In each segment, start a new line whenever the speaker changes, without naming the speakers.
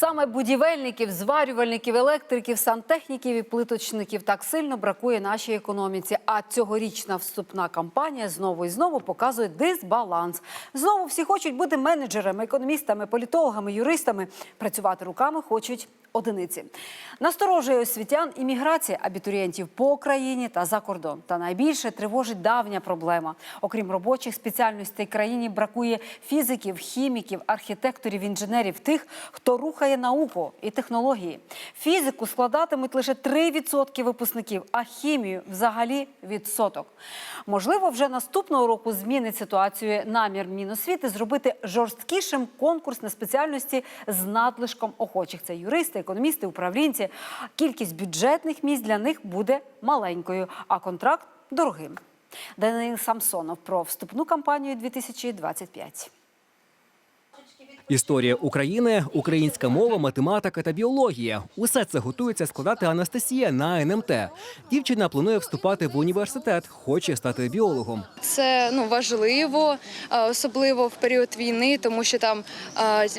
Саме будівельників, зварювальників, електриків, сантехніків і плиточників так сильно бракує нашій економіці. А цьогорічна вступна кампанія знову і знову показує дисбаланс. Знову всі хочуть бути менеджерами, економістами, політологами, юристами. Працювати руками хочуть одиниці. Насторожує освітян імміграція абітурієнтів по країні та за кордон. Та найбільше тривожить давня проблема. Окрім робочих спеціальностей країні бракує фізиків, хіміків, архітекторів, інженерів, тих, хто рухає науку і технології. Фізику складатимуть лише 3% випускників, а хімію взагалі відсоток. Можливо, вже наступного року змінить ситуацію намір Міносвіти зробити жорсткішим конкурс на спеціальності з надлишком охочих. Це юристи, економісти, управлінці. Кількість бюджетних місць для них буде маленькою, а контракт дорогим. Данил Самсонов про вступну кампанію 2025.
Історія України, українська мова, математика та біологія. Усе це готується складати Анастасія на НМТ. Дівчина планує вступати в університет, хоче стати біологом.
Це ну важливо, особливо в період війни, тому що там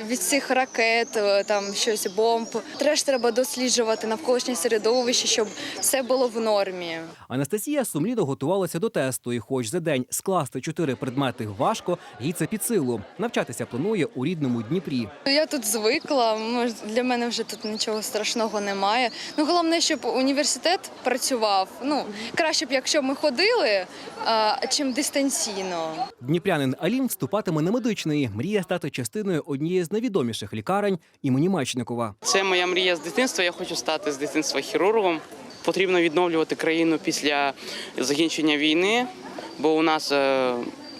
від цих ракет, е, там щось бомб. Теж треба досліджувати навколишнє середовище, щоб все було в нормі.
Анастасія сумлінно готувалася до тесту, і хоч за день скласти чотири предмети важко, їй це під силу. Навчатися планує у рідному Дніпрі.
Я тут звикла. мож- Для мене вже тут нічого страшного немає. Ну головне, щоб університет працював. Ну краще б, якщо ми ходили, а, чим дистанційно.
Дніпрянин Алім вступатиме на медичний. Мріє стати частиною однієї з найвідоміших лікарень імені Мечникова.
Це моя мрія з дитинства. Я хочу стати з дитинства хірургом. Потрібно відновлювати країну після закінчення війни, бо у нас е,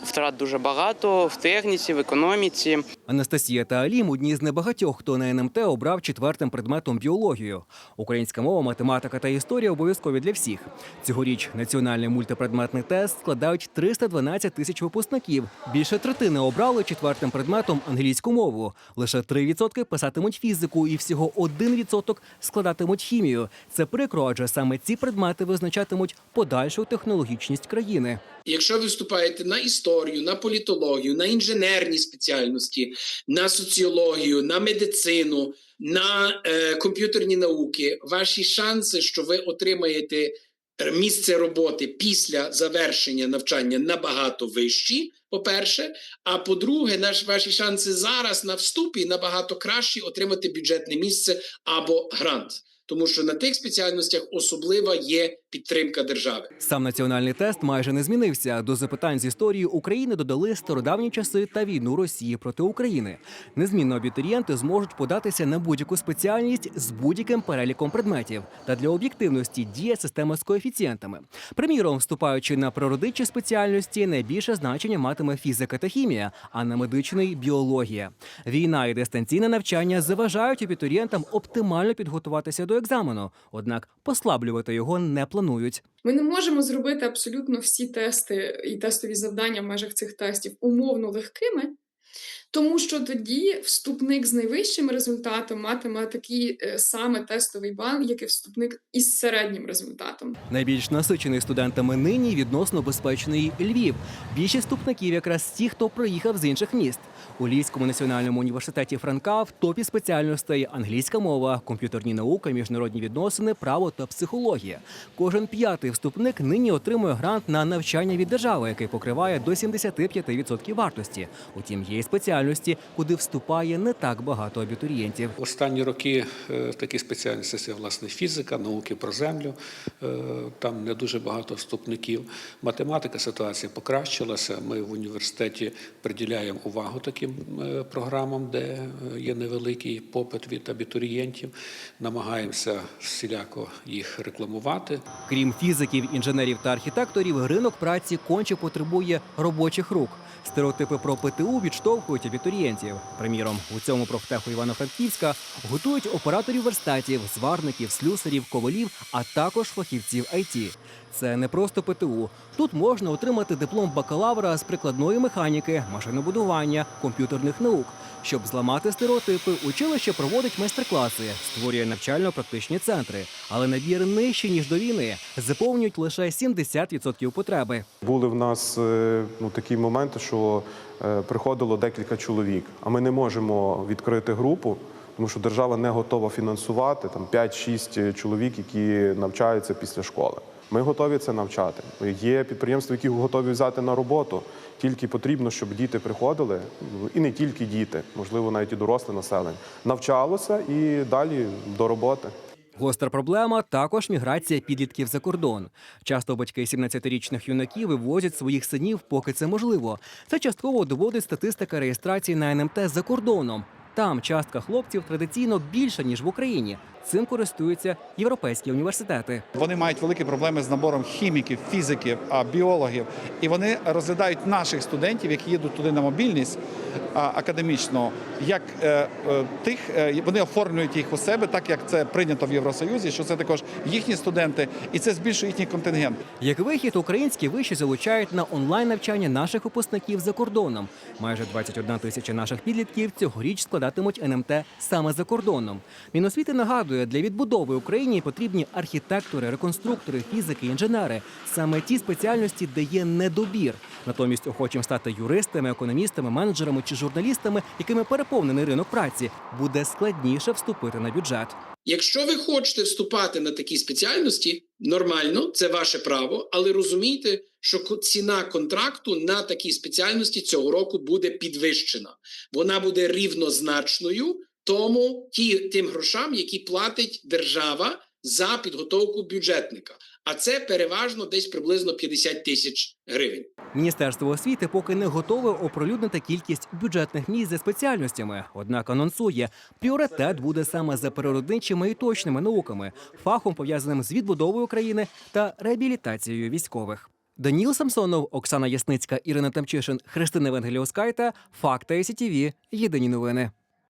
втрат дуже багато в техніці, в економіці.
Анастасія та Алім одні з небагатьох, хто на НМТ обрав четвертим предметом біологію. Українська мова, математика та історія обов'язкові для всіх. Цьогоріч національний мультипредметний тест складають 312 тисяч випускників. Більше третини обрали четвертим предметом англійську мову. Лише 3% писатимуть фізику, і всього 1% складатимуть хімію. Це прикро, адже саме ці предмети визначатимуть подальшу технологічність країни.
Якщо ви вступаєте на історію, на політологію, на інженерні спеціальності, на соціологію, на медицину, на е, комп'ютерні науки, ваші шанси, що ви отримаєте е, місце роботи після завершення навчання набагато вищі. По-перше, а по-друге, наш ваші шанси зараз на вступі набагато кращі отримати бюджетне місце або грант, тому що на тих спеціальностях особлива є підтримка держави.
Сам національний тест майже не змінився. До запитань з історії України додали стародавні часи та війну Росії проти України. Незмінно абітурієнти зможуть податися на будь-яку спеціальність з будь-яким переліком предметів. Та для об'єктивності діє система з коефіцієнтами. Приміром, вступаючи на природичі спеціальності, найбільше значення матиме фізика та хімія, а на медичний біологія. Війна і дистанційне навчання заважають абітурієнтам оптимально підготуватися до екзамену, однак послаблювати його не планують.
Ми не можемо зробити абсолютно всі тести і тестові завдання в межах цих тестів умовно легкими, тому що тоді вступник з найвищим результатом матиме такий е, саме тестовий бал, як і вступник із середнім результатом.
Найбільш насичений студентами нині відносно безпечний Львів. Більшість вступників якраз ті, хто приїхав з інших міст. У Львівському національному університеті Франка в топі спеціальностей англійська мова, комп'ютерні науки, міжнародні відносини, право та психологія. Кожен п'ятий вступник нині отримує грант на навчання від держави, який покриває до 75% вартості. Утім, є й спеціальності, куди вступає не так багато абітурієнтів.
Останні роки е, такі спеціальності це власне фізика, науки про землю. Е, Там не дуже багато вступників. Математика ситуація покращилася. Ми в університеті приділяємо увагу таким е, програмам, де е, є невеликий попит від абітурієнтів. Намагаємося всіляко їх рекламувати.
Крім фізиків, інженерів та архітекторів, ринок праці конче потребує робочих рук. Стереотипи про ПТУ відштовхують абітурієнтів. Приміром, у цьому профтеху Івано-Франківська готують операторів верстатів, зварників, слюсарів, ковалів, а також фахівців IT. Це не просто ПТУ. Тут можна отримати диплом бакалавра з прикладної механіки, машинобудування, комп'ютерних наук. Щоб зламати стереотипи, училище проводить майстер-класи, створює навчально-практичні центри. Але набір нижче ніж до війни заповнюють лише 70% потреби.
Були в нас е, ну, такі моменти, що е, приходило декілька чоловік, а ми не можемо відкрити групу, тому що держава не готова фінансувати там 5-6 чоловік, які навчаються після школи. Ми готові це навчати. Є підприємства, які готові взяти на роботу. Тільки потрібно, щоб діти приходили, і не тільки діти, можливо, навіть і доросле населення, навчалося і далі до роботи.
Гостра проблема також міграція підлітків за кордон. Часто батьки 17-річних юнаків вивозять своїх синів, поки це можливо. Це частково доводить статистика реєстрації на НМТ за кордоном. Там частка хлопців традиційно більша ніж в Україні. Цим користуються європейські університети.
Вони мають великі проблеми з набором хіміків, фізиків, біологів, і вони розглядають наших студентів, які їдуть туди на мобільність академічно, як е, е, тих е, вони оформлюють їх у себе, так як це прийнято в Євросоюзі, що це також їхні студенти, і це збільшує їхній контингент.
Як вихід, українські виші залучають на онлайн навчання наших випускників за кордоном. Майже 21 тисяча наших підлітків цьогоріч складатимуть НМТ саме за кордоном. Міносвіти нагадує, для відбудови Україні потрібні архітектори, реконструктори, фізики, інженери. Саме ті спеціальності, де є недобір. Натомість охочим стати юристами, економістами, менеджерами чи журналістами, якими переповнений ринок праці, буде складніше вступити на бюджет.
Якщо ви хочете вступати на такі спеціальності, нормально, це ваше право, але розумійте, що ціна контракту на такі спеціальності цього року буде підвищена. Вона буде рівнозначною тому ті, тим грошам, які платить держава за підготовку бюджетника. А це переважно десь приблизно 50 тисяч гривень.
Міністерство освіти поки не готове оприлюднити кількість бюджетних місць за спеціальностями. Однак анонсує, пріоритет буде саме за природничими і точними науками, фахом пов'язаним з відбудовою країни та реабілітацією військових. Даніл Самсонов, Оксана Ясницька, Ірина Тамчишин, Христина Венгеліоскайте. Факти СІТІВІ. Єдині новини.